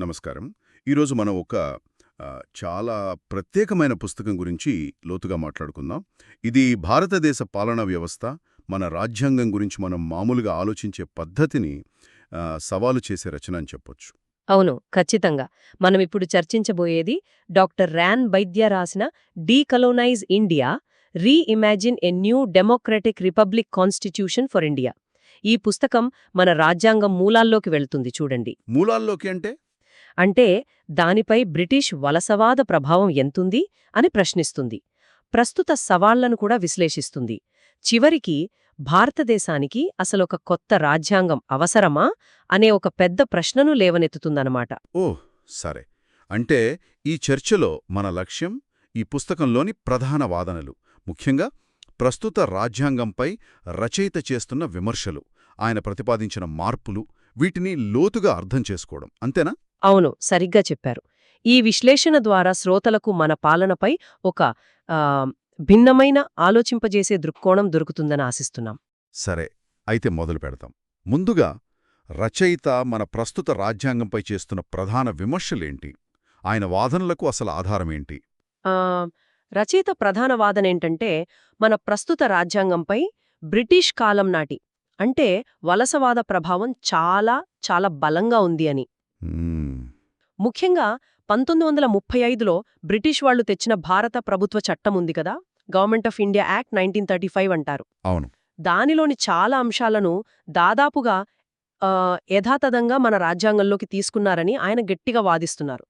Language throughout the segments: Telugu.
నమస్కారం. ఈరోజు మనం ఒక చాలా ప్రత్యేకమైన పుస్తకం గురించి లోతుగా మాట్లాడుకుందాం. ఇది భారతదేశ పాలనా వ్యవస్థ మన రాజ్యాంగం గురించి మనం మామూలుగా ఆలోచించే పద్ధతిని సవాలు చేసే రచన అని చెప్పొచ్చు. అవును ఖచ్చితంగా. మనమిప్పుడు చర్చించబోయేది డాక్టర్ ర్యాన్ బైద్య రాసిన decolonise India reimagine a new democratic republic constitution for India. ఈ పుస్తకం మన రాజ్యాంగం మూలాల్లోకి వెళ్తుంది చూడండి. మూలాల్లోకి అంటే? అంటే దానిపై బ్రిటిష్ వలసవాద ప్రభావం ఎంతుంది అని ప్రశ్నిస్తుంది. ప్రస్తుత సవాళ్ళను కూడా విశ్లేషిస్తుంది. చివరికి భారతదేశానికి అసలొక కొత్త రాజ్యాంగం అవసరమా అనే ఒక పెద్ద ప్రశ్నను లేవనెత్తుతుందనమాట ఓ సరే. అంటే ఈ చర్చలో మన లక్ష్యం ఈ పుస్తకంలోని ప్రధాన వాదనలు. ముఖ్యంగా ప్రస్తుత రాజ్యాంగంపై రచయిత చేస్తున్న విమర్శలు ఆయన ప్రతిపాదించిన మార్పులు వీటిని లోతుగా అర్థం చేసుకోవడం. అంతేనా? అవును సరిగ్గా చెప్పారు. ఈ విశ్లేషణ ద్వారా శ్రోతలకు మన పాలనపై ఒక భిన్నమైన ఆలోచింపజేసే దృక్కోణం దొరుకుతుందని ఆశిస్తున్నాం. సరే అయితే మొదలు పెడతాం. ముందుగా రచయిత మన ప్రస్తుత రాజ్యాంగంపై చేస్తున్న ప్రధాన విమర్శలేంటి? ఆయన వాదనలకు అసలు ఆధారమేంటి? రచయిత ప్రధాన వాదనేంటంటే మన ప్రస్తుత రాజ్యాంగంపై బ్రిటిష్ కాలం నాటి అంటే వలసవాద ప్రభావం చాలా చాలా బలంగా ఉంది అని. ముఖ్యంగా పంతొమ్మిది వందల ముప్పై ఐదులో బ్రిటిష్ వాళ్ళు తెచ్చిన భారత ప్రభుత్వ చట్టం ఉంది కదా government of India act nineteen thirty five అంటారు. అవును. దానిలోని చాలా అంశాలను దాదాపుగా యథాతథంగా మన రాజ్యాంగంలోకి తీసుకున్నారని ఆయన గట్టిగా వాదిస్తున్నారు.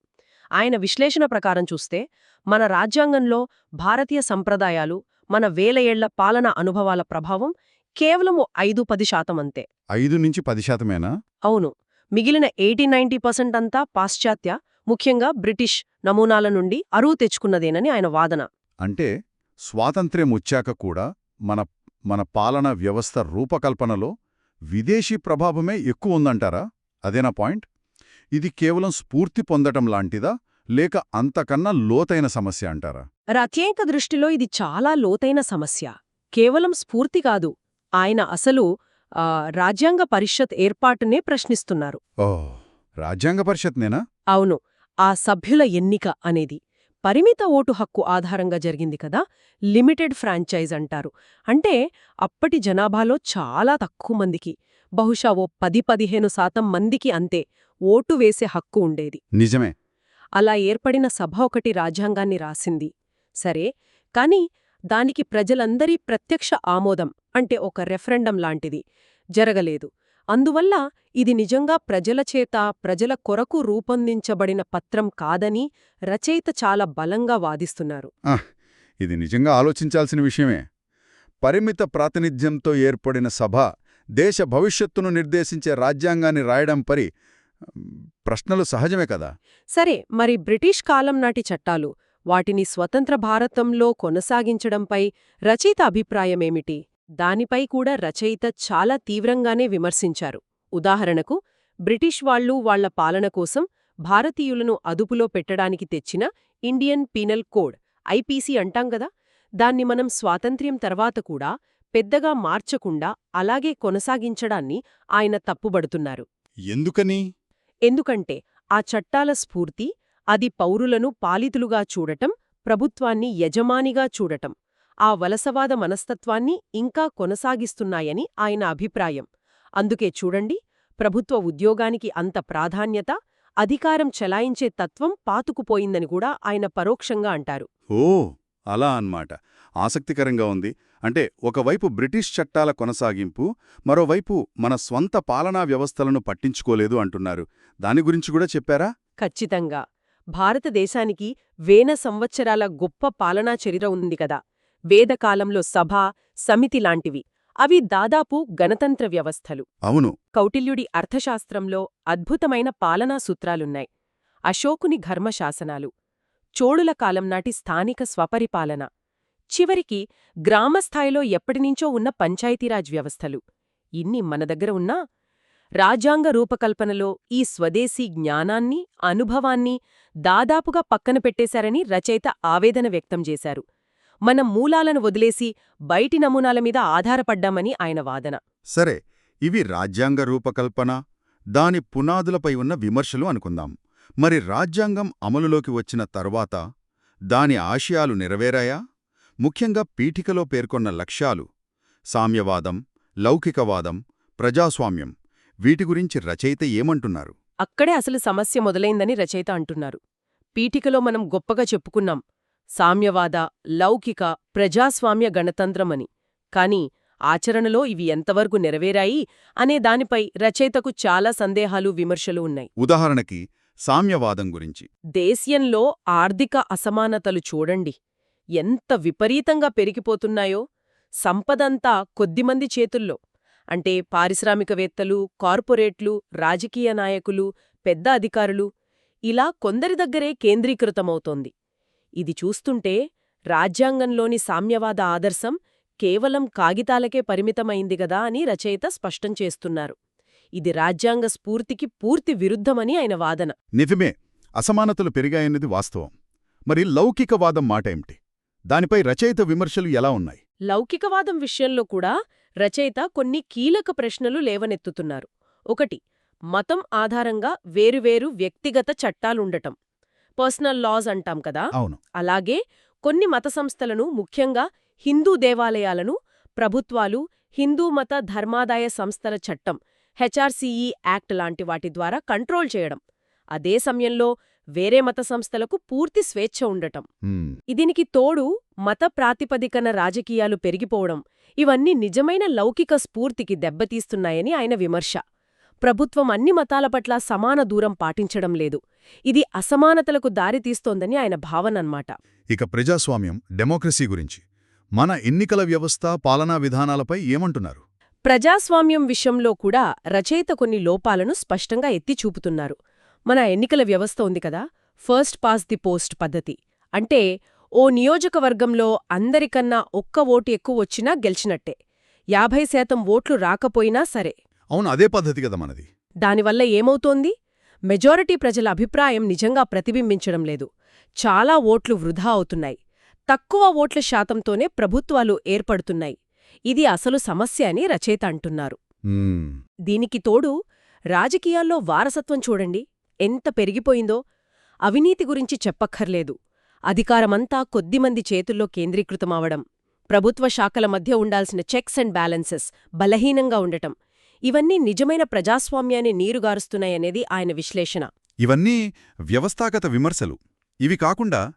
ఆయన విశ్లేషణ ప్రకారం చూస్తే మన రాజ్యాంగంలో భారతీయ సంప్రదాయాలు మన వేల ఏళ్ళ పాలన అనుభవాల ప్రభావం కేవలం ఐదు పది శాతం అంతే. ఐదు నుంచి పది శాతమేనా? అవును. మిగిలిన ఎయిటీ నైంటీ పర్సెంట్ అంతా పాశ్చాత్య ముఖ్యంగా బ్రిటిష్ నమూనాల నుండి అరువు తెచ్చుకున్నదేనని ఆయన వాదన. అంటే స్వాతంత్ర్యం వచ్చాక కూడా మన మన పాలనా వ్యవస్థ రూపకల్పనలో విదేశీ ప్రభావమే ఎక్కువ ఉందంటారా? అదేనా పాయింట్? ఇది కేవలం స్ఫూర్తి పొందటం లాంటిదా? లేక అంతకన్నా లోతైన సమస్య అంటారా? రచయిత దృష్టిలో ఇది చాలా లోతైన సమస్య. కేవలం స్ఫూర్తి కాదు. ఆయన అసలు రాజ్యాంగ పరిషత్ ఏర్పాటునే ప్రశ్నిస్తున్నారు. రాజ్యాంగ పరిషత్నేనా? అవును ఆ సభ్యుల ఎన్నిక అనేది పరిమిత ఓటు హక్కు ఆధారంగా జరిగింది కదా లిమిటెడ్ ఫ్రాంచైజ్ అంటారు. అంటే అప్పటి జనాభాలో చాలా తక్కువ మందికి బహుశా ఓ పది పదిహేను శాతం మందికి అంతే ఓటు వేసే హక్కు ఉండేది. నిజమే. అలా ఏర్పడిన సభ ఒకటి రాజ్యాంగాన్ని రాసింది. సరే కాని దానికి ప్రజలందరి ప్రత్యక్ష ఆమోదం అంటే ఒక రెఫరెండం లాంటిది. జరగలేదు. అందువల్ల ఇది నిజంగా ప్రజల చేత ప్రజల కొరకు రూపొందించబడిన పత్రం కాదని రచయిత చాలా బలంగా వాదిస్తున్నారు. ఇది నిజంగా ఆలోచించాల్సిన విషయమే. పరిమిత ప్రాతినిధ్యంతో ఏర్పడిన సభ దేశ భవిష్యత్తును నిర్దేశించే రాజ్యాంగాన్ని రాయడం పరి ప్రశ్నలు సహజమే కదా? సరే మరి బ్రిటిష్ కాలం నాటి చట్టాలు వాటిని స్వతంత్ర భారతంలో కొనసాగించడంపై రచయిత అభిప్రాయమేమిటి? దానిపై కూడా రచయిత చాలా తీవ్రంగానే విమర్శించారు. ఉదాహరణకు బ్రిటిష్ వాళ్ళు వాళ్ళ పాలన కోసం భారతీయులను అదుపులో పెట్టడానికి తెచ్చిన ఇండియన్ పీనల్ కోడ్ ఐపీసీ అంటాం గదా? దాన్ని మనం స్వాతంత్ర్యం తర్వాత కూడా పెద్దగా మార్చకుండా అలాగే కొనసాగించడాన్ని ఆయన తప్పుబడుతున్నారు. ఎందుకని? ఎందుకంటే ఆ చట్టాల స్ఫూర్తి అది పౌరులను పాలితులుగా చూడటం ప్రభుత్వాన్ని యజమానిగా చూడటం. ఆ వలసవాద మనస్తత్వాన్ని ఇంకా కొనసాగిస్తున్నాయని ఆయన అభిప్రాయం. అందుకే చూడండి ప్రభుత్వ ఉద్యోగానికి అంత ప్రాధాన్యత అధికారం చెలాయించే తత్వం పాతుకుపోయిందని కూడా ఆయన పరోక్షంగా అంటారు. ఓ అలా అన్మాట ఆసక్తికరంగా ఉంది. అంటే ఒకవైపు బ్రిటిష్ చట్టాల కొనసాగింపు మరోవైపు మన స్వంత పాలనా వ్యవస్థలను పట్టించుకోలేదు అంటున్నారు. దాని గురించి కూడా చెప్పారా? ఖచ్చితంగా. భారతదేశానికి వేల సంవత్సరాల గొప్ప పాలనా చరిత్ర ఉంది కదా. వేదకాలంలో సభ సమితి లాంటివి. అవి దాదాపు గణతంత్ర వ్యవస్థలు. అవును. కౌటిల్యుడి అర్థశాస్త్రంలో అద్భుతమైన పాలనా సూత్రాలున్నాయి. అశోకుని ఘర్మశాసనాలు. చోళుల కాలం నాటి స్థానిక స్వపరిపాలన. చివరికి గ్రామస్థాయిలో ఎప్పటినుంచో ఉన్న పంచాయతీరాజ్ వ్యవస్థలు. ఇన్ని మన దగ్గర ఉన్నా రాజ్యాంగ రూపకల్పనలో ఈ స్వదేశీ జ్ఞానాన్ని అనుభవాన్ని దాదాపుగా పక్కన పెట్టేశారని రచయిత ఆవేదన వ్యక్తం చేశారు. మనం మూలాలను వదిలేసి బయటి నమూనాల మీద ఆధారపడ్డామని ఆయన వాదన. సరే ఇవి రాజ్యాంగ రూపకల్పన? దాని పునాదులపై ఉన్న విమర్శలు అనుకుందాం. మరి రాజ్యాంగం అమలులోకి వచ్చిన తర్వాత దాని ఆశయాలు నెరవేరాయా? ముఖ్యంగా పీఠికలో పేర్కొన్న లక్ష్యాలు సామ్యవాదం లౌకికవాదం ప్రజాస్వామ్యం. వీటి గురించి రచయిత ఏమంటున్నారు? అక్కడే అసలు సమస్య మొదలైందని రచయిత అంటున్నారు. పీఠికలో మనం గొప్పగా చెప్పుకున్నాం సామ్యవాద లౌకిక ప్రజాస్వామ్య గణతంత్రమని. కాని ఆచరణలో ఇవి ఎంతవరకు నెరవేరాయి అనే దానిపై రచయితకు చాలా సందేహాలు విమర్శలు ఉన్నాయి. ఉదాహరణకి సామ్యవాదం గురించి. దేశ్యంలో ఆర్థిక అసమానతలు చూడండి. ఎంత విపరీతంగా పెరిగిపోతున్నాయో. సంపదంతా కొద్దిమంది చేతుల్లో. అంటే పారిశ్రామికవేత్తలు కార్పొరేట్లు రాజకీయ నాయకులు పెద్ద అధికారులు ఇలా కొందరి దగ్గరే కేంద్రీకృతమవుతోంది. ఇది చూస్తుంటే రాజ్యాంగంలోని సామ్యవాద ఆదర్శం కేవలం కాగితాలకే పరిమితమైంది గదా అని రచయిత స్పష్టం చేస్తున్నారు. ఇది రాజ్యాంగ స్ఫూర్తికి పూర్తి విరుద్ధమని ఆయన వాదన. నిజమే అసమానతలు పెరిగాయన్నది వాస్తవం. మరి లౌకికవాదం మాట ఏమిటి? దానిపై రచయిత విమర్శలు ఎలా ఉన్నాయి? లౌకికవాదం విషయంలో కూడా రచయిత కొన్ని కీలక ప్రశ్నలు లేవనెత్తుతున్నారు. ఒకటి మతం ఆధారంగా వేరువేరు వ్యక్తిగత చట్టాలుండటం. పర్సనల్ లాస్ అంటాం కదా? అలాగే కొన్ని మత సంస్థలను ముఖ్యంగా హిందూ దేవాలయాలను ప్రభుత్వాలు హిందూ మత ధర్మాదాయ సంస్థల చట్టం హెచ్ఆర్సీఈ యాక్ట్ లాంటి వాటి ద్వారా కంట్రోల్ చేయడం. అదే సమయంలో వేరే మత సంస్థలకు పూర్తి స్వేచ్ఛ ఉండటం. దీనికి తోడు మత ప్రాతిపదికన రాజకీయాలు పెరిగిపోవడం. ఇవన్నీ నిజమైన లౌకిక స్ఫూర్తికి దెబ్బతీస్తున్నాయని ఆయన విమర్శ. ప్రభుత్వం అన్ని మతాల పట్ల సమాన దూరం పాటించడం లేదు. ఇది అసమానతలకు దారితీస్తోందని ఆయన భావనన్మాట ఇక ప్రజాస్వామ్యం డెమోక్రసీ గురించి. మన ఎన్నికల వ్యవస్థ పాలనా విధానాలపై ఏమంటున్నారు? ప్రజాస్వామ్యం విషయంలో కూడా రచయిత కొన్ని లోపాలను స్పష్టంగా ఎత్తి చూపుతున్నారు. మన ఎన్నికల వ్యవస్థ ఉంది కదా? ఫస్ట్ పాస్ ది పోస్ట్ పద్ధతి. అంటే ఓ నియోజకవర్గంలో అందరికన్నా ఒక్క ఓటు ఎక్కువ వచ్చినా గెలిచినట్టే. యాభై శాతం ఓట్లు రాకపోయినా సరే. అవును అదే పద్ధతి కదా మనది. దానివల్ల ఏమవుతోంది? మెజారిటీ ప్రజల అభిప్రాయం నిజంగా ప్రతిబింబించడం లేదు. చాలా ఓట్లు వృధా అవుతున్నాయి. తక్కువ ఓట్ల శాతంతోనే ప్రభుత్వాలు ఏర్పడుతున్నాయి. ఇది అసలు సమస్య అని రచయిత అంటున్నారు. దీనికి తోడు రాజకీయాల్లో వారసత్వం చూడండి. ఎంత పెరిగిపోయిందో అవినీతి గురించి చెప్పక్కర్లేదు. అధికారమంతా కొద్దిమంది చేతుల్లో కేంద్రీకృతమవడం ప్రభుత్వ శాఖల మధ్య ఉండాల్సిన చెక్స్ అండ్ బ్యాలెన్సెస్ బలహీనంగా ఉండటం ఇవన్నీ నిజమైన ప్రజాస్వామ్యాన్ని నీరుగారుస్తున్నాయనేది ఆయన విశ్లేషణ. ఇవన్నీ వ్యవస్థాగత విమర్శలు. ఇవి కాకుండా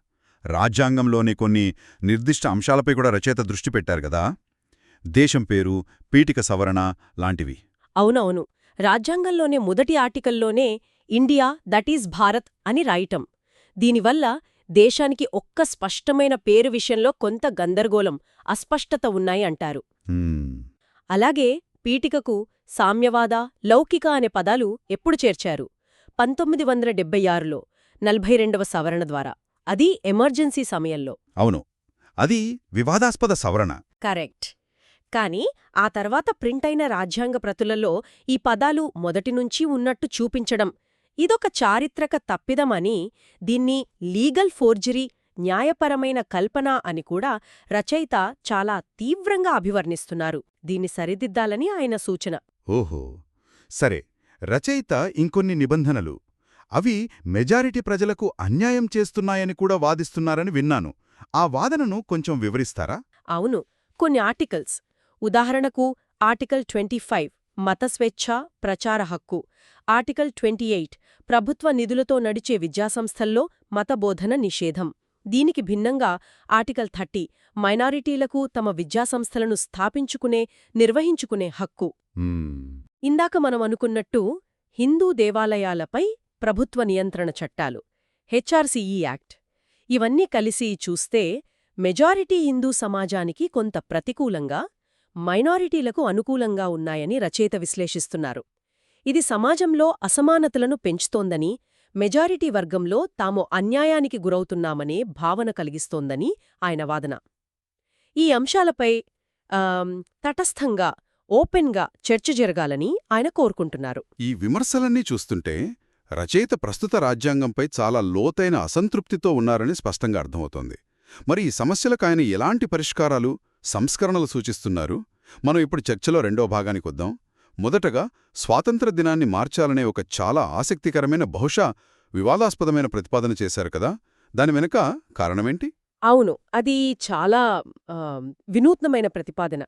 రాజ్యాంగంలోని కొన్ని నిర్దిష్ట అంశాలపై కూడా రచయిత దృష్టి పెట్టారు కదా? దేశం పేరు పీఠిక సవరణ లాంటివి. అవునవును. రాజ్యాంగంలోనే మొదటి ఆర్టికల్లోనే ఇండియా దట్ ఈజ్ భారత్ అని రాయటం. దీనివల్ల దేశానికి ఒక్క స్పష్టమైన పేరు విషయంలో కొంత గందరగోళం అస్పష్టత ఉన్నాయి అంటారు. అలాగే పీఠికకు సామ్యవాద లౌకిక అనే పదాలు ఎప్పుడు చేర్చారు? పంతొమ్మిది వందల డెబ్బై ఆరులో నలభై రెండవ సవరణ ద్వారా. అది ఎమర్జెన్సీ సమయంలో. అవును. అది వివాదాస్పద సవరణ. కరెక్ట్. కాని ఆ తర్వాత ప్రింటైన రాజ్యాంగ ప్రతులలో ఈ పదాలు మొదటినుంచి ఉన్నట్టు చూపించడం ఇదొక చారిత్రక తప్పిదమని దీన్ని లీగల్ ఫోర్జరీ న్యాయపరమైన కల్పన అని కూడా రచయిత చాలా తీవ్రంగా అభివర్ణిస్తున్నారు. దీన్ని సరిదిద్దాలని ఆయన సూచన. ఓహో! సరే రచయిత ఇంకొన్ని నిబంధనలు. అవి మెజారిటీ ప్రజలకు అన్యాయం చేస్తున్నాయని కూడా వాదిస్తున్నారని విన్నాను. ఆ వాదనను కొంచెం వివరిస్తారా? అవును. కొన్ని ఆర్టికల్స్. ఉదాహరణకు ఆర్టికల్ ట్వంటీ ఫైవ్. మత స్వేచ్ఛ ప్రచార హక్కు. ఆర్టికల్ ట్వంటీ ఎయిట్ ప్రభుత్వ నిధులతో నడిచే విద్యాసంస్థల్లో మతబోధన నిషేధం. దీనికి భిన్నంగా ఆర్టికల్ థర్టీ మైనారిటీలకు తమ విద్యాసంస్థలను స్థాపించుకునే నిర్వహించుకునే హక్కు. ఇందాక మనం అనుకున్నట్టు హిందూ దేవాలయాలపై ప్రభుత్వ నియంత్రణ చట్టాలు. HRCE act. ఇవన్నీ కలిసి చూస్తే మెజారిటీ హిందూ సమాజానికి కొంత ప్రతికూలంగా మైనారిటీలకు అనుకూలంగా ఉన్నాయని రచయిత విశ్లేషిస్తున్నారు. ఇది సమాజంలో అసమానతలను పెంచుతోందని మెజారిటీ వర్గంలో తాము అన్యాయానికి గురవుతున్నామనే భావన కలిగిస్తోందని ఆయన వాదన. ఈ అంశాలపై తటస్థంగా ఓపెన్గా చర్చ జరగాలని ఆయన కోరుకుంటున్నారు. ఈ విమర్శలన్నీ చూస్తుంటే రచయిత ప్రస్తుత రాజ్యాంగంపై చాలా లోతైన అసంతృప్తితో ఉన్నారని స్పష్టంగా అర్థమవుతోంది. మరి ఈ సమస్యలకు ఆయన ఎలాంటి పరిష్కారాలు? సంస్కరణలు సూచిస్తున్నారు. మనం ఇప్పుడు చర్చలో రెండో భాగానికొద్దాం మొదటగా స్వాతంత్ర దినాన్ని మార్చాలనే ఒక చాలా ఆసక్తికరమైన బహుశా వివాదాస్పదమైన ప్రతిపాదన చేశారు కదా! దాని వెనుక కారణమేంటి? అవును. అది చాలా వినూత్నమైన ప్రతిపాదన.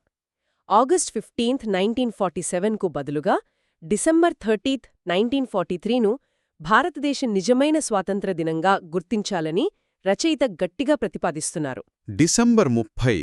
ఆగస్ట్ ఫిఫ్టీన్త్ నైన్టీన్ ఫార్టీ సెవెన్కు బదులుగా డిసెంబర్ థర్టీత్ నైన్టీన్ ఫార్టీ త్రీను భారతదేశ నిజమైన స్వాతంత్ర దినంగా గుర్తించాలని రచయిత గట్టిగా ప్రతిపాదిస్తున్నారు. డిసెంబర్ ముప్పై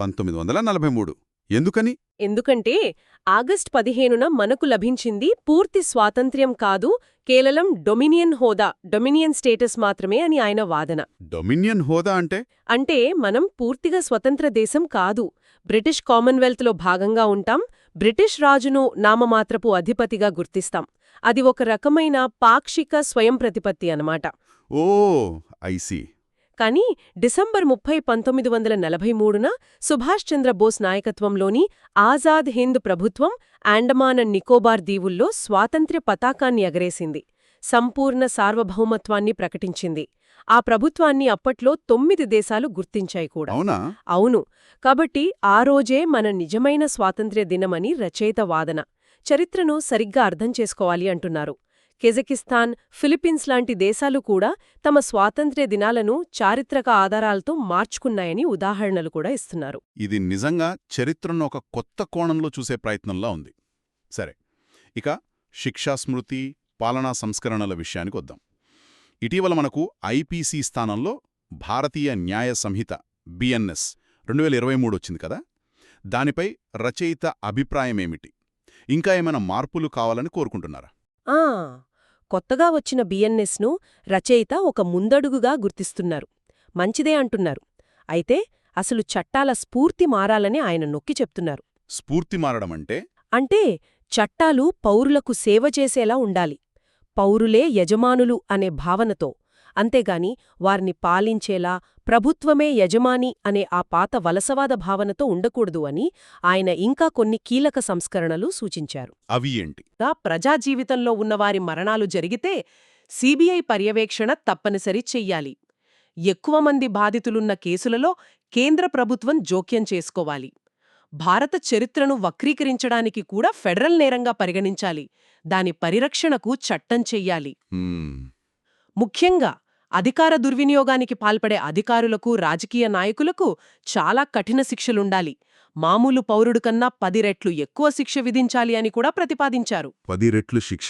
పంతొమ్మిది వందల నలభై మూడు. ఎందుకని? ఎందుకంటే ఆగస్ట్ పదిహేనున మనకు లభించింది పూర్తి స్వాతంత్ర్యం కాదు కేవలం డొమినియన్ హోదా డొమినియన్ స్టేటస్ మాత్రమే అని ఆయన వాదన. డొమినియన్ హోదా అంటే? అంటే మనం పూర్తిగా స్వతంత్ర దేశం కాదు బ్రిటిష్ కామన్వెల్త్లో భాగంగా ఉంటాం బ్రిటిష్ రాజును నామమాత్రపు అధిపతిగా గుర్తిస్తాం. అది ఒక రకమైన పాక్షిక స్వయం ప్రతిపత్తి అన్నమాట. ఓ ఐసి కానీ డిసెంబర్ ముప్పై పంతొమ్మిది వందల నలభై మూడున సుభాష్ చంద్రబోస్ నాయకత్వంలోని ఆజాద్ హింద్ ప్రభుత్వం అండమాన్ అండ్ నికోబార్ దీవుల్లో స్వాతంత్ర్య పతాకాన్ని ఎగరేసింది సంపూర్ణ సార్వభౌమత్వాన్ని ప్రకటించింది. ఆ ప్రభుత్వాన్ని అప్పట్లో తొమ్మిది దేశాలు గుర్తించాయి కూడా. అవునా? అవును. కాబట్టి ఆ రోజే మన నిజమైన స్వాతంత్ర్య దినమని రచయిత వాదన. చరిత్రను సరిగ్గా అర్థం చేసుకోవాలి అంటున్నారు. కెజకిస్తాన్ ఫిలిప్పీన్స్ లాంటి దేశాలు కూడా తమ స్వాతంత్ర్య దినాలను చారిత్రక ఆధారాలతో మార్చుకున్నాయని ఉదాహరణలు కూడా ఇస్తున్నారు. ఇది నిజంగా చరిత్రను ఒక కొత్త కోణంలో చూసే ప్రయత్నంలా ఉంది. సరే ఇక శిక్షా స్మృతి పాలనా సంస్కరణల విషయానికి వద్దాం. ఇటీవల మనకు ఐపీసీ స్థానంలో భారతీయ న్యాయ సంహిత బిఎన్ఎస్ రెండు వేల ఇరవై మూడు వచ్చింది కదా? దానిపై రచయిత అభిప్రాయమేమిటి? ఇంకా ఏమైనా మార్పులు కావాలని కోరుకుంటున్నారా? ఆ కొత్తగా వచ్చిన బిఎన్ఎస్ను రచయిత ఒక ముందడుగుగా గుర్తిస్తున్నారు. మంచిదే అంటున్నారు. అయితే అసలు చట్టాల స్ఫూర్తి మారాలని ఆయన నొక్కి చెప్తున్నారు. స్ఫూర్తి మారడం అంటే? అంటే చట్టాలు పౌరులకు సేవ చేసేలా ఉండాలి. పౌరులే యజమానులు అనే భావనతో అంతేగాని వారిని పాలించేలా ప్రభుత్వమే యజమాని అనే ఆ పాత వలసవాద భావనతో ఉండకూడదు అని ఆయన ఇంకా కొన్ని కీలక సంస్కరణలు సూచించారు. అవి ఏంటి? గా ప్రజాజీవితంలో ఉన్నవారి మరణాలు జరిగితే సీబీఐ పర్యవేక్షణ తప్పనిసరి చెయ్యాలి. ఎక్కువ మంది బాధితులున్న కేసులలో కేంద్ర ప్రభుత్వం జోక్యం చేసుకోవాలి. భారత చరిత్రను వక్రీకరించడానికి కూడా ఫెడరల్ నేరంగా పరిగణించాలి. దాని పరిరక్షణకు చట్టం చెయ్యాలి. ముఖ్యంగా అధికార దుర్వినియోగానికి పాల్పడే అధికారులకు రాజకీయ నాయకులకు చాలా కఠిన శిక్షలుండాలి. మామూలు పౌరుడు కన్నా పది రెట్లు ఎక్కువ శిక్ష విధించాలి అని కూడా ప్రతిపాదించారు. పది రెట్లు శిక్ష?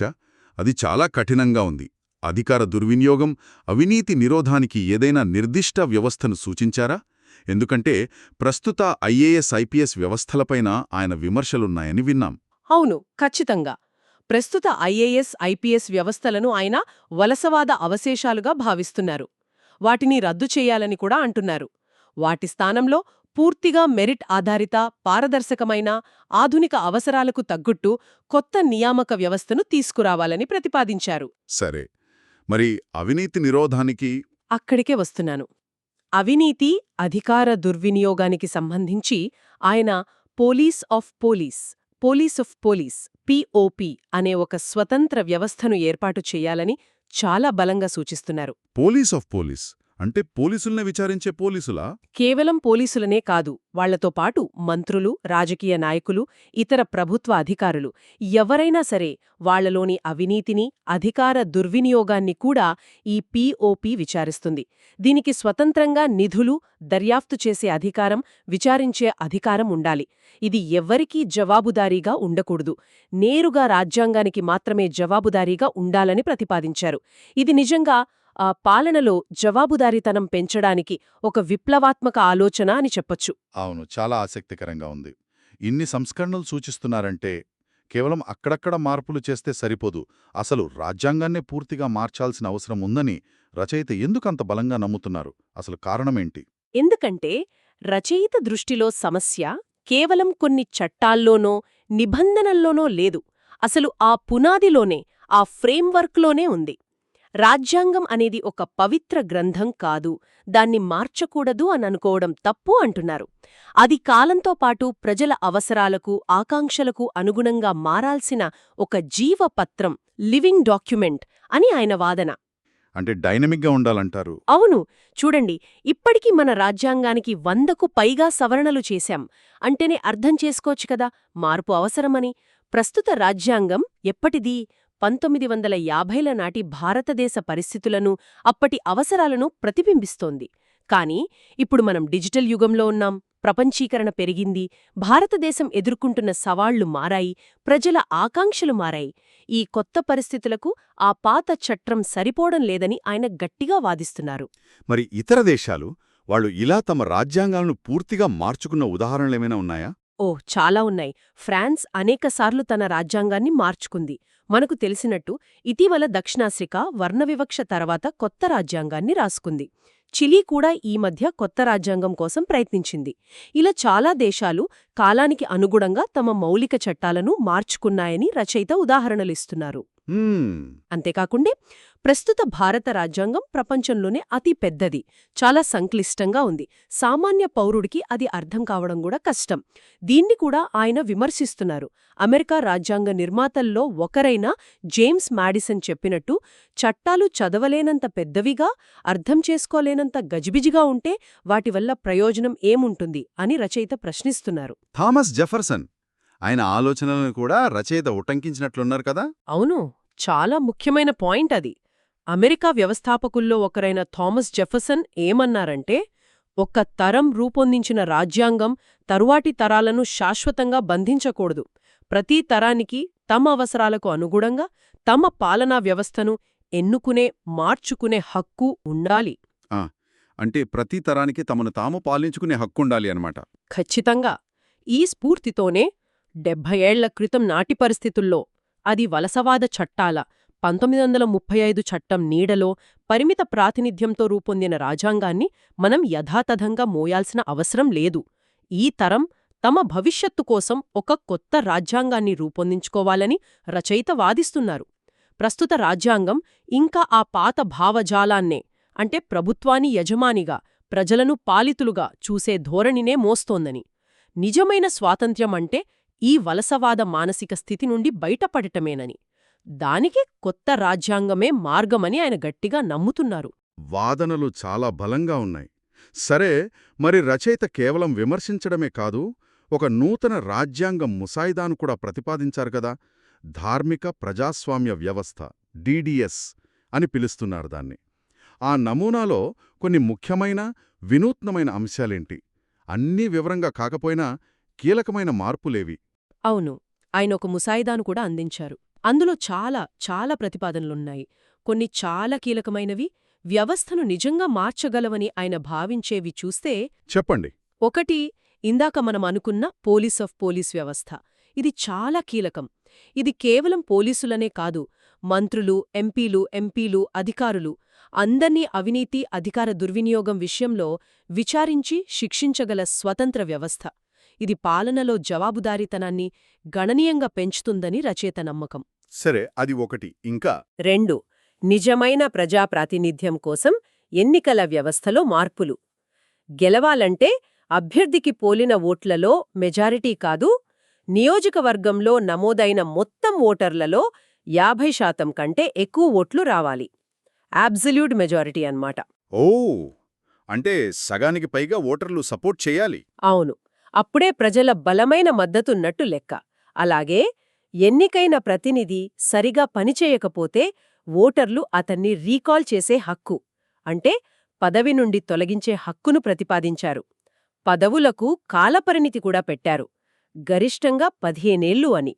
అది చాలా కఠినంగా ఉంది. అధికార దుర్వినియోగం అవినీతి నిరోధానికి ఏదైనా నిర్దిష్ట వ్యవస్థను సూచించారా? ఎందుకంటే ప్రస్తుత ఐఏఎస్ ఐపీఎస్ వ్యవస్థలపైన ఆయన విమర్శలున్నాయని విన్నాం. అవును ఖచ్చితంగా. ప్రస్తుత ఐఏఎస్ ఐపీఎస్ వ్యవస్థలను ఆయన వలసవాద అవశేషాలుగా భావిస్తున్నారు. వాటిని రద్దు చేయాలని కూడా అంటున్నారు. వాటి స్థానంలో పూర్తిగా మెరిట్ ఆధారిత పారదర్శకమైన ఆధునిక అవసరాలకు తగ్గుట్టు కొత్త నియామక వ్యవస్థను తీసుకురావాలని ప్రతిపాదించారు. సరే. మరి అవినీతి నిరోధానికి? అక్కడికే వస్తున్నాను. అవినీతి అధికార దుర్వినియోగానికి సంబంధించి ఆయన police of police police of police POP అనే ఒక స్వతంత్ర వ్యవస్థను ఏర్పాటు చేయాలని చాలా బలంగా సూచిస్తున్నారు. Police of police. అంటే పోలీసుల్ని విచారించే పోలీసులా? కేవలం పోలీసులనే కాదు వాళ్ళతో పాటు మంత్రులు రాజకీయ నాయకులు ఇతర ప్రభుత్వ అధికారులు. ఎవరైనా సరే వాళ్ళలోని అవినీతిని అధికార దుర్వినియోగాన్ని కూడా ఈ పీఓపీ విచారిస్తుంది. దీనికి స్వతంత్రంగా నిధులు దర్యాప్తు చేసే అధికారం విచారించే అధికారం ఉండాలి. ఇది ఎవ్వరికీ జవాబుదారీగా ఉండకూడదు. నేరుగా రాజ్యాంగానికి మాత్రమే జవాబుదారీగా ఉండాలని ప్రతిపాదించారు. ఇది నిజంగా ఆ పాలనలో జవాబుదారీతనం పెంచడానికి ఒక విప్లవాత్మక ఆలోచన అని చెప్పొచ్చు. అవును చాలా ఆసక్తికరంగా ఉంది. ఇన్ని సంస్కరణలు సూచిస్తున్నారంటే కేవలం అక్కడక్కడ మార్పులు చేస్తే సరిపోదు. అసలు రాజ్యాంగాన్నే పూర్తిగా మార్చాల్సిన అవసరం ఉందని రచయిత ఎందుకంత బలంగా నమ్ముతున్నారు? అసలు కారణమేంటి? ఎందుకంటే రచయిత దృష్టిలో సమస్య కేవలం కొన్ని చట్టాల్లోనో నిబంధనల్లోనో లేదు. అసలు ఆ పునాదిలోనే ఆ ఫ్రేమ్వర్క్లోనే ఉంది. రాజ్యాంగం అనేది ఒక పవిత్ర గ్రంథం కాదు. దాన్ని మార్చకూడదు అని అనుకోవడం తప్పు అంటున్నారు. అది కాలంతో పాటు ప్రజల అవసరాలకు ఆకాంక్షలకు అనుగుణంగా మారాల్సిన ఒక జీవపత్రం లివింగ్ డాక్యుమెంట్ అని ఆయన వాదన. అంటే డైనమిక్గా ఉండాలంటారు. అవును. చూడండి ఇప్పటికీ మన రాజ్యాంగానికి వందకు పైగా సవరణలు చేశాం. అంటేనే అర్థం చేసుకోవచ్చు కదా మార్పు అవసరమని. ప్రస్తుత రాజ్యాంగం ఎప్పటిదీ? పంతొమ్మిది వందల యాభైల నాటి భారతదేశ పరిస్థితులను అప్పటి అవసరాలను ప్రతిబింబిస్తోంది. కానీ ఇప్పుడు మనం డిజిటల్ యుగంలో ఉన్నాం ప్రపంచీకరణ పెరిగింది భారతదేశం ఎదుర్కొంటున్న సవాళ్ళు మారాయి ప్రజల ఆకాంక్షలు మారాయి. ఈ కొత్త పరిస్థితులకు ఆ పాత చట్రం సరిపోవడం లేదని ఆయన గట్టిగా వాదిస్తున్నారు. మరి ఇతర దేశాలు వాళ్ళు ఇలా తమ రాజ్యాంగాలను పూర్తిగా మార్చుకున్న ఉదాహరణలేమైనా ఉన్నాయా? ఓ చాలా ఉన్నాయి. ఫ్రాన్స్ అనేకసార్లు తన రాజ్యాంగాన్ని మార్చుకుంది. మనకు తెలిసినట్టు ఇటీవల దక్షిణాఫ్రికా వర్ణవివక్ష తర్వాత కొత్త రాజ్యాంగాన్ని రాసుకుంది. చిలీ కూడా ఈ మధ్య కొత్త రాజ్యాంగం కోసం ప్రయత్నించింది. ఇలా చాలా దేశాలు కాలానికి అనుగుణంగా తమ మౌలిక చట్టాలను మార్చుకున్నాయని రచయిత ఉదాహరణలిస్తున్నారు అంతేకాకుండే ప్రస్తుత భారత రాజ్యాంగం ప్రపంచంలోనే అతి పెద్దది చాలా సంక్లిష్టంగా ఉంది. సామాన్య పౌరుడికి అది అర్థం కావడం కూడా కష్టం. దీన్ని కూడా ఆయన విమర్శిస్తున్నారు. అమెరికా రాజ్యాంగ నిర్మాతల్లో ఒకరైన జేమ్స్ మాడిసన్ చెప్పినట్టు చట్టాలు చదవలేనంత పెద్దవిగా అర్థం చేసుకోలేనంత గజిబిజిగా ఉంటే వాటి వల్ల ప్రయోజనం ఏముంటుంది అని రచయిత ప్రశ్నిస్తున్నారు. థామస్ జెఫర్సన్ ఆయన ఆలోచనలను కూడా రచయిత ఉటంకించినట్లున్నారు కదా? అవును. చాలా ముఖ్యమైన పాయింట్ అది. అమెరికా వ్యవస్థాపకుల్లో ఒకరైన థామస్ జెఫర్సన్ ఏమన్నారంటే ఒక్క తరం రూపొందించిన రాజ్యాంగం తరువాటి తరాలను శాశ్వతంగా బంధించకూడదు. ప్రతి తరానికి తమ అవసరాలకు అనుగుణంగా తమ పాలనా వ్యవస్థను ఎన్నుకునే మార్చుకునే హక్కు ఉండాలి. అంటే ప్రతి తరానికి తమను తాము పాలించుకునే హక్కుండాలి అన్నమాట. ఖచ్చితంగా. ఈ స్ఫూర్తితోనే డెబ్భై ఏళ్ళ క్రితం నాటి పరిస్థితుల్లో. అది వలసవాద చట్టాల పంతొమ్మిది వందల ముప్పై ఐదు చట్టం నీడలో పరిమిత ప్రాతినిధ్యంతో రూపొందిన రాజ్యాంగాన్ని మనం యథాతథంగా మోయాల్సిన అవసరం లేదు. ఈ తరం తమ భవిష్యత్తు కోసం ఒక కొత్త రాజ్యాంగాన్ని రూపొందించుకోవాలని రచయిత వాదిస్తున్నారు. ప్రస్తుత రాజ్యాంగం ఇంకా ఆ పాత భావజాలాన్నే అంటే ప్రభుత్వాన్ని యజమానిగా ప్రజలను పాలితులుగా చూసే ధోరణినే మోస్తోందని. నిజమైన స్వాతంత్ర్యం అంటే ఈ వలసవాద మానసిక స్థితి నుండి బయటపడటమేనని. దానికి కొత్త రాజ్యాంగమే మార్గమని ఆయన గట్టిగా నమ్ముతున్నారు. వాదనలు చాలా బలంగా ఉన్నాయి. సరే మరి రచయిత కేవలం విమర్శించడమే కాదు ఒక నూతన రాజ్యాంగం ముసాయిదాను కూడా ప్రతిపాదించారు కదా! ధార్మిక ప్రజాస్వామ్య వ్యవస్థ డిడిఎస్ అని పిలుస్తున్నారు దాన్ని. ఆ నమూనాలో కొన్ని ముఖ్యమైన వినూత్నమైన అంశాలేంటి? అన్నీ వివరంగా కాకపోయినా కీలకమైన మార్పులేవి. అవును ఆయన ఒక ముసాయిదాను కూడా అందించారు. అందులో చాలా చాలా ప్రతిపాదనలున్నాయి. కొన్ని చాలా కీలకమైనవి వ్యవస్థను నిజంగా మార్చగలవని ఆయన భావించేవి చూస్తే చెప్పండి. ఒకటి ఇందాక మనం అనుకున్న పోలీస్ ఆఫ్ పోలీస్ వ్యవస్థ. ఇది చాలా కీలకం. ఇది కేవలం పోలీసులనే కాదు మంత్రులు ఎంపీలు ఎంపీలు అధికారులు అందర్నీ అవినీతి అధికార దుర్వినియోగం విషయంలో విచారించి శిక్షించగల స్వతంత్ర వ్యవస్థ. ఇది పాలనలో జవాబుదారీతనాన్ని గణనీయంగా పెంచుతుందని రచయిత నమ్మకం. సరే అది ఒకటి. ఇంకా? రెండు. నిజమైన ప్రజాప్రాతినిధ్యం కోసం ఎన్నికల వ్యవస్థలో మార్పులు. గెలవాలంటే అభ్యర్థికి పోలిన ఓట్లలో మెజారిటీ కాదు నియోజకవర్గంలో నమోదైన మొత్తం ఓటర్లలో యాభై శాతం కంటే ఎక్కువ ఓట్లు రావాలి. అబ్జల్యూట్ మెజారిటీ అన్నమాట. ఓ! అంటే సగానికి పైగా ఓటర్లు సపోర్ట్ చేయాలి. అవును. అప్పుడే ప్రజల బలమైన మద్దతున్నట్టు లెక్క. అలాగే ఎన్నికైన ప్రతినిధి సరిగా పనిచేయకపోతే ఓటర్లు అతన్ని రీకాల్ చేసే హక్కు అంటే పదవి నుండి తొలగించే హక్కును ప్రతిపాదించారు. పదవులకు కాలపరిణితి కూడా పెట్టారు. గరిష్టంగా పదిహేనేళ్ళు అని.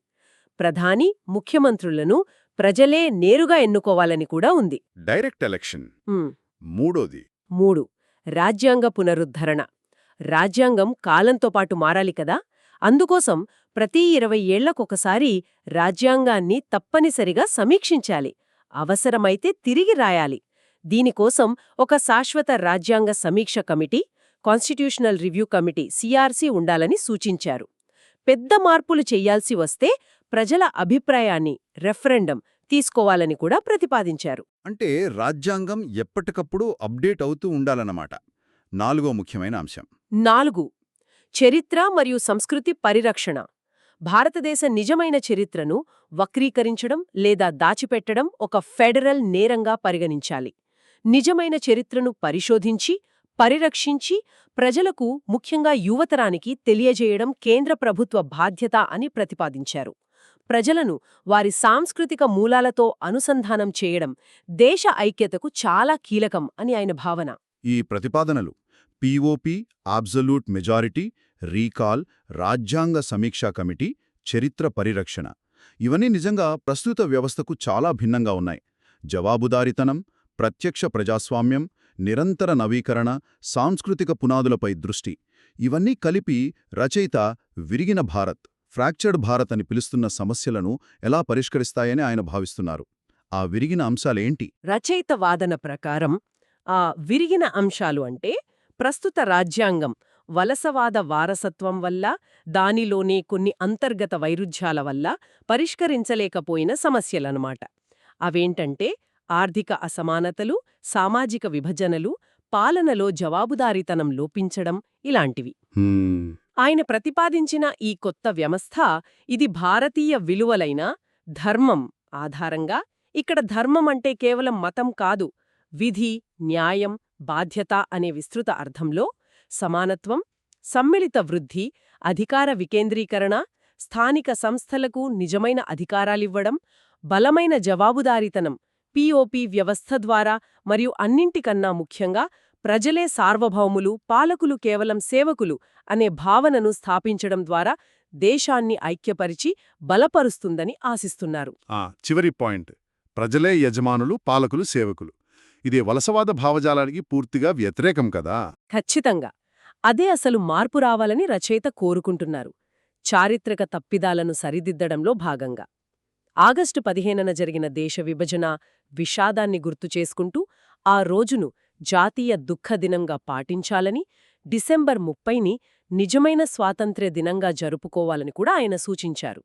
ప్రధాని ముఖ్యమంత్రులను ప్రజలే నేరుగా ఎన్నుకోవాలని కూడా ఉంది. Direct election. మూడోది. మూడు. రాజ్యాంగ పునరుద్ధరణ. రాజ్యాంగం కాలంతో పాటు మారాలి కదా? అందుకోసం ప్రతి ఇరవై ఏళ్ళకొకసారి రాజ్యాంగాన్ని తప్పనిసరిగా సమీక్షించాలి. అవసరమైతే తిరిగి రాయాలి. దీనికోసం ఒక శాశ్వత రాజ్యాంగ సమీక్ష committee constitutional review committee CRC ఉండాలని సూచించారు. పెద్ద మార్పులు చెయ్యాల్సి వస్తే ప్రజల అభిప్రాయాన్ని రెఫరెండం తీసుకోవాలని కూడా ప్రతిపాదించారు. అంటే రాజ్యాంగం ఎప్పటికప్పుడు అప్డేట్ అవుతూ ఉండాలన్నమాట. నాలుగో ముఖ్యమైన అంశం. నాలుగు. చరిత్ర మరియు సంస్కృతి పరిరక్షణ. భారతదేశ నిజమైన చరిత్రను వక్రీకరించడం లేదా దాచిపెట్టడం ఒక ఫెడరల్ నేరంగా పరిగణించాలి. నిజమైన చరిత్రను పరిశోధించి పరిరక్షించి ప్రజలకు ముఖ్యంగా యువతరానికి తెలియజేయడం కేంద్ర ప్రభుత్వ బాధ్యత అని ప్రతిపాదించారు. ప్రజలను వారి సాంస్కృతిక మూలాలతో అనుసంధానం చేయడం దేశ ఐక్యతకు చాలా కీలకం అని ఆయన భావన. ఈ ప్రతిపాదనలు పీఓపీ అబ్జల్యూట్ మెజారిటీ రీకాల్ రాజ్యాంగ సమీక్షా కమిటీ చరిత్ర పరిరక్షణ ఇవన్నీ నిజంగా ప్రస్తుత వ్యవస్థకు చాలా భిన్నంగా ఉన్నాయి. జవాబుదారితనం ప్రత్యక్ష ప్రజాస్వామ్యం నిరంతర నవీకరణ సాంస్కృతిక పునాదులపై దృష్టి. ఇవన్నీ కలిపి రచయిత విరిగిన భారత్ ఫ్రాక్చర్డ్ భారత్ అని పిలుస్తున్న సమస్యలను ఎలా పరిష్కరిస్తాయని ఆయన భావిస్తున్నారు. ఆ విరిగిన అంశాలేంటి? రచయిత వాదన ప్రకారం ఆ విరిగిన అంశాలు అంటే ప్రస్తుత రాజ్యాంగం వలసవాద వారసత్వం వల్ల దానిలోనే కొన్ని అంతర్గత వైరుధ్యాల వల్ల పరిష్కరించలేకపోయిన సమస్యలన్నమాట. అవేంటంటే ఆర్థిక అసమానతలు సామాజిక విభజనలు పాలనలో జవాబుదారీతనం లోపించడం ఇలాంటివి. ఆయన ప్రతిపాదించిన ఈ కొత్త వ్యవస్థ ఇది భారతీయ విలువలైన ధర్మం ఆధారంగా ఇక్కడ ధర్మం అంటే కేవలం మతం కాదు విధి న్యాయం బాధ్యత అనే విస్తృత అర్థంలో సమానత్వం సమ్మిళిత వృద్ధి అధికార వికేంద్రీకరణ స్థానిక సంస్థలకు నిజమైన అధికారాలివ్వడం బలమైన జవాబుదారీతనం పిఓపి వ్యవస్థ ద్వారా మరియు అన్నింటికన్నా ముఖ్యంగా ప్రజలే సార్వభౌములు పాలకులు కేవలం సేవకులు అనే భావనను స్థాపించడం ద్వారా దేశాన్ని ఐక్యపరిచి బలపరుస్తుందని ఆశిస్తున్నారు. ఆ చివరి పాయింట్. ప్రజలే యజమానులు పాలకులు సేవకులు. ఇది వలసవాద భావజాలానికి పూర్తిగా వ్యతిరేకం కదా. ఖచ్చితంగా. అదే అసలు మార్పు రావాలని రచయిత కోరుకుంటున్నారు. చారిత్రక తప్పిదాలను సరిదిద్దడంలో భాగంగా. ఆగస్టు పదిహేనున జరిగిన దేశ విభజన విషాదాన్ని గుర్తు చేసుకుంటూ ఆ రోజును జాతీయ దుఃఖదినంగా పాటించాలని డిసెంబర్ ముప్పైని నిజమైన స్వాతంత్ర్య దినంగా జరుపుకోవాలని కూడా ఆయన సూచించారు.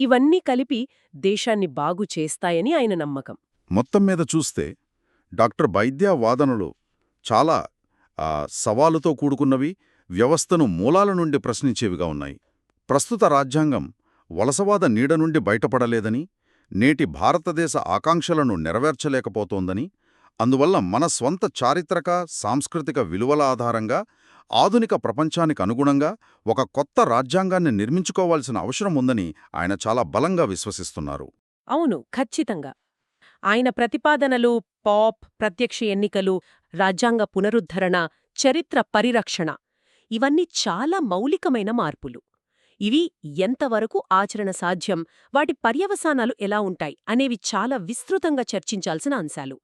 ఇవన్నీ కలిపి దేశాన్ని బాగు చేస్తాయని ఆయన నమ్మకం. మొత్తం మీద చూస్తే డాక్టర్ బైద్య వాదనలు చాలా సవాలుతో కూడుకున్నవి వ్యవస్థను మూలాల నుండి ప్రశ్నించేవిగా ఉన్నాయి. ప్రస్తుత రాజ్యాంగం వలసవాద నీడ నుండి బయటపడలేదని నేటి భారతదేశ ఆకాంక్షలను నెరవేర్చలేకపోతోందని అందువల్ల మన స్వంత చారిత్రక సాంస్కృతిక విలువల ఆధారంగా ఆధునిక ప్రపంచానికి అనుగుణంగా ఒక కొత్త రాజ్యాంగాన్ని నిర్మించుకోవాల్సిన అవసరం ఉందని ఆయన చాలా బలంగా విశ్వసిస్తున్నారు. అవును ఖచ్చితంగా. ఆయన ప్రతిపాదనలు పాప్ ప్రత్యక్ష ఎన్నికలు రాజ్యాంగ పునరుద్ధరణ చరిత్ర పరిరక్షణ ఇవన్నీ చాలా మౌలికమైన మార్పులు. ఇవి ఎంతవరకు ఆచరణ సాధ్యం వాటి పర్యవసానాలు ఎలా ఉంటాయి అనేవి చాలా విస్తృతంగా చర్చించాల్సిన అంశాలు.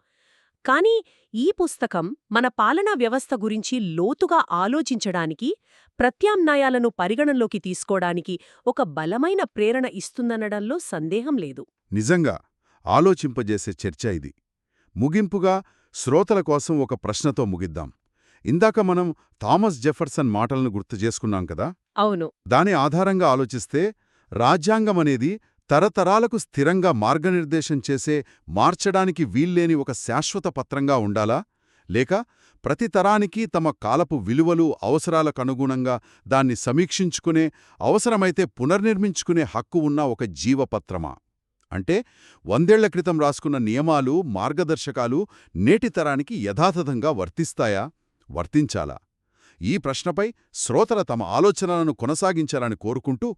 కానీ ఈ పుస్తకం మన పాలనా వ్యవస్థ గురించి లోతుగా ఆలోచించడానికి ప్రత్యామ్నాయాలను పరిగణనలోకి తీసుకోవడానికి ఒక బలమైన ప్రేరణ ఇస్తుందనడంలో సందేహం లేదు. నిజంగా ఆలోచింపజేసే చర్చ ఇది. ముగింపుగా శ్రోతల కోసం ఒక ప్రశ్నతో ముగిద్దాం. ఇందాక మనం థామస్ జెఫర్సన్ మాటలను గుర్తు చేసుకున్నాం కదా? అవును. దాని ఆధారంగా ఆలోచిస్తే రాజ్యాంగమనేది తరతరాలకు స్థిరంగా మార్గనిర్దేశం చేసే మార్చడానికి వీల్లేని ఒక శాశ్వత పత్రంగా ఉండాలా? లేక ప్రతి తరానికి తమ కాలపు విలువలు అవసరాలకు అనుగుణంగా దాన్ని సమీక్షించుకునే అవసరమైతే పునర్నిర్మించుకునే హక్కు ఉన్న ఒక జీవపత్రమా? అంటే వందేళ్ళ క్రితం రాసుకున్న నియమాలు మార్గదర్శకాలు నేటి తరానికి యథాతథంగా వర్తిస్తాయా? వర్తించాలా? ఈ ప్రశ్నపై శ్రోతల తమ ఆలోచనలను కొనసాగించాలని కోరుకుంటూ